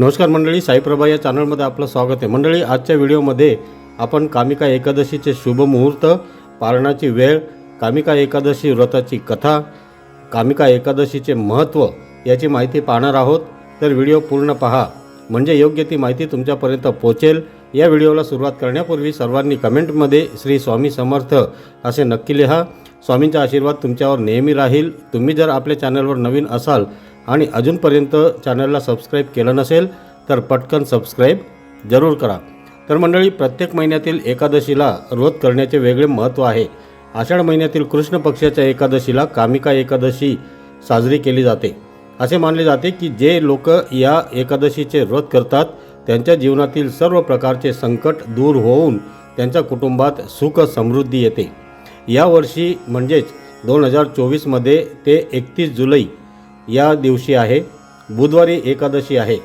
नमस्कार मंडळी साईप्रभा या चॅनलमध्ये आपलं स्वागत आहे. मंडळी आजच्या व्हिडिओमध्ये आपण कामिका एकादशीचे शुभ मुहूर्त पारणाची वेळ कामिका एकादशी व्रताची कथा कामिका एकादशीचे महत्त्व याची माहिती पाहणार आहोत. तर व्हिडिओ पूर्ण पहा. म्हणजे योग्य ती माहिती तुमच्यापर्यंत पोचेल या व्हिडिओला सुरुवात करण्यापूर्वी सर्वांनी कमेंटमध्ये श्री स्वामी समर्थ असे नक्की लिहा. स्वामींचा आशीर्वाद तुमच्यावर नेहमी राहील. तुम्ही जर आपल्या चॅनलवर नवीन असाल आणि अजूनपर्यंत चॅनलला सबस्क्राईब केलं नसेल तर पटकन सबस्क्राईब जरूर करा. तर मंडळी प्रत्येक महिन्यातील एकादशीला व्रत करण्याचे वेगळे महत्त्व आहे. आषाढ महिन्यातील कृष्ण पक्षाच्या एकादशीला कामिका एकादशी साजरी केली जाते. असे मानले जाते की जे लोक या एकादशीचे व्रत करतात त्यांच्या जीवनातील सर्व प्रकारचे संकट दूर होऊन त्यांच्या कुटुंबात सुख समृद्धी येते. यावर्षी म्हणजेच दोन हजार चोवीसमध्ये ते एकतीस जुलै या दिवशी आहे. बुधवारी एकादशी आहे.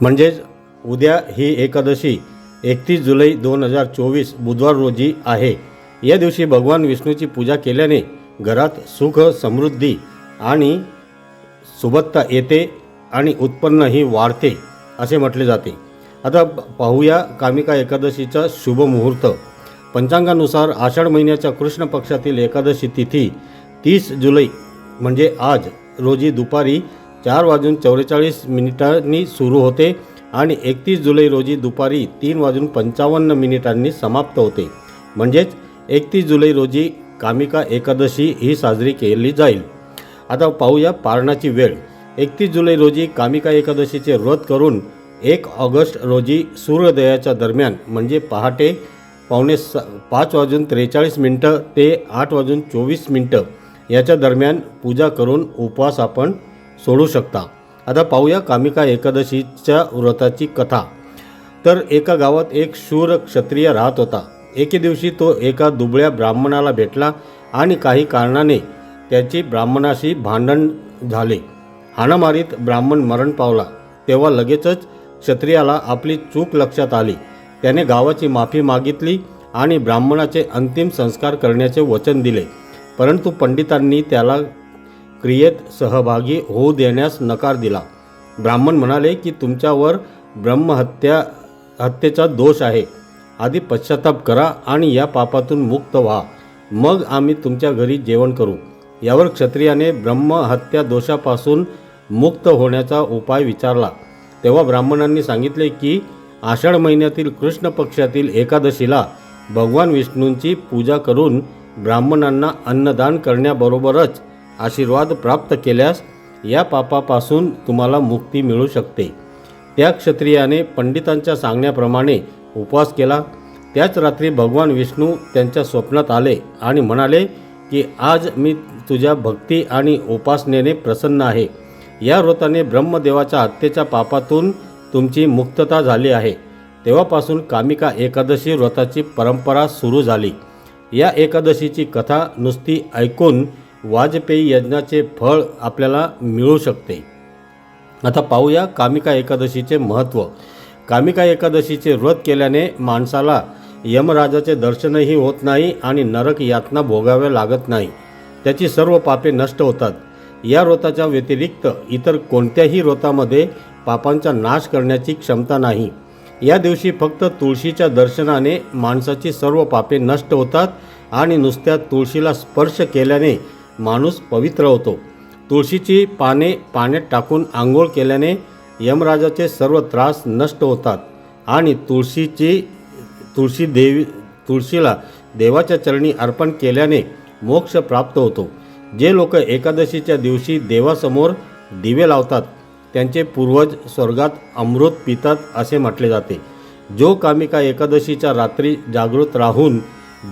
म्हणजेच उद्या ही एकादशी एकतीस जुलै दोन हजार चोवीस बुधवार रोजी आहे. या दिवशी भगवान विष्णूची पूजा केल्याने घरात सुख समृद्धी आणि सुबत्ता येते आणि उत्पन्नही वाढते असे म्हटले जाते. आता पाहूया कामिका एकादशीचा शुभ मुहूर्त. पंचांगानुसार आषाढ महिन्याच्या कृष्ण पक्षातील एकादशी तिथी तीस जुलै म्हणजे आज रोजी दुपारी चार वाजून चौवेचाळीस मिनिटांनी सुरू होते आणि एकतीस जुलै रोजी दुपारी तीन वाजून पंचावन्न मिनिटांनी समाप्त होते. म्हणजेच एकतीस जुलै रोजी कामिका एकादशी ही साजरी केली जाईल. आता पाहूया पारणाची वेळ. एकतीस जुलै रोजी कामिका एकादशीचे व्रत करून एक ऑगस्ट रोजी सूर्योदयाच्या दरम्यान म्हणजे पहाटे पावणे स पाच वाजून त्रेचाळीस मिनटं ते आठ वाजून चोवीस मिनटं याच्या दरम्यान पूजा करून उपवास आपण सोडू शकता. आता पाहूया कामिका एकादशीच्या व्रताची कथा. तर एका गावात एक शूर क्षत्रिय राहत होता. एके दिवशी तो एका दुबळ्या ब्राह्मणाला भेटला आणि काही कारणाने त्याची ब्राह्मणाशी भांडण झाले. हाणामारीत ब्राह्मण मरण पावला. तेव्हा लगेचच क्षत्रियाला आपली चूक लक्षात आली. त्याने गावाची माफी मागितली आणि ब्राह्मणाचे अंतिम संस्कार करण्याचे वचन दिले. परंतु पंडितांनी त्याला क्रियेत सहभागी होऊ देण्यास नकार दिला. ब्राह्मण म्हणाले की तुमच्यावर ब्रह्महत्या हत्येचा दोष आहे. आधी पश्चाताप करा आणि या पापातून मुक्त व्हा. मग आम्ही तुमच्या घरी जेवण करू यावर क्षत्रियाने ब्रह्महत्या दोषापासून मुक्त होण्याचा उपाय विचारला. तेव्हा ब्राह्मणांनी सांगितले की आषाढ महिन्यातील कृष्ण पक्षातील एकादशीला भगवान विष्णूंची पूजा करून ब्राह्मणांना अन्नदान करण्याबरोबरच आशीर्वाद प्राप्त केल्यास या पापापासून तुम्हाला मुक्ती मिळू शकते. त्या क्षत्रियाने पंडितांच्या सांगण्याप्रमाणे उपवास केला. त्याच रात्री भगवान विष्णू त्यांच्या स्वप्नात आले आणि म्हणाले की आज मी तुझ्या भक्ती आणि उपासनेने प्रसन्न आहे. या व्रताने ब्रह्मदेवाच्या हत्येच्या पापातून तुमची मुक्तता झाली आहे. तेव्हापासून कामिका एकादशी व्रताची परंपरा सुरू झाली. या एकादशीची कथा नुसती ऐकून वाजपेयी यज्ञाचे फळ आपल्याला मिळू शकते. आता पाहूया कामिका एकादशीचे महत्त्व कामिका एकादशीचे व्रत केल्याने माणसाला यमराजाचे दर्शनही होत नाही आणि नरक यातना भोगाव्या लागत नाही. त्याची सर्व पापे नष्ट होतात. या व्रताच्या व्यतिरिक्त इतर कोणत्याही व्रतामध्ये पापांचा नाश करण्याची क्षमता नाही. या दिवशी फक्त तुळशीच्या दर्शनाने माणसाची सर्व पापे नष्ट होतात आणि नुसत्या तुळशीला स्पर्श केल्याने माणूस पवित्र होतो. तुळशीची पाने पाण्यात टाकून आंघोळ केल्याने यमराजाचे सर्व त्रास नष्ट होतात आणि तुळशीची तुळशी देवी तुळशीला देवाच्या चरणी अर्पण केल्याने मोक्ष प्राप्त होतो. जे लोक एकादशीच्या दिवशी देवासमोर दिवे लावतात त्यांचे पूर्वज स्वर्गात अमृत पितात असे म्हटले जाते. जो कामिका एकादशीच्या रात्री जागृत राहून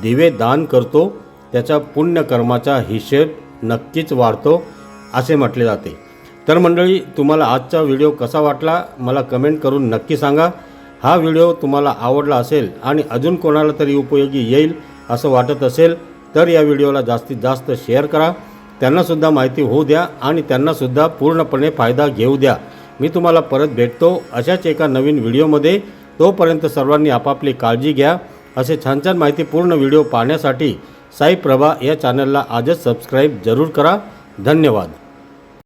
दिवे दान करतो त्याच्या पुण्यकर्माचा हिशेब नक्कीच वाढतो असे म्हटले जाते. तर मंडळी तुम्हाला आजचा व्हिडिओ कसा वाटला? मला कमेंट करून नक्की सांगा. हा व्हिडिओ तुम्हाला आवडला असेल आणि अजून कोणाला तरी उपयोगी येईल असं वाटत असेल तर या व्हिडिओला जास्तीत जास्त शेअर करा. त्यांनासुद्धा माहिती होऊ द्या आणि त्यांनासुद्धा पूर्णपणे फायदा घेऊ द्या. मी तुम्हाला परत भेटतो अशाच एका नवीन व्हिडिओमध्ये. तोपर्यंत सर्वांनी आपापली काळजी घ्या. असे छान छान माहितीपूर्ण व्हिडिओ पाहण्यासाठी साई प्रभा या चॅनलला आजच सबस्क्राईब जरूर करा. धन्यवाद.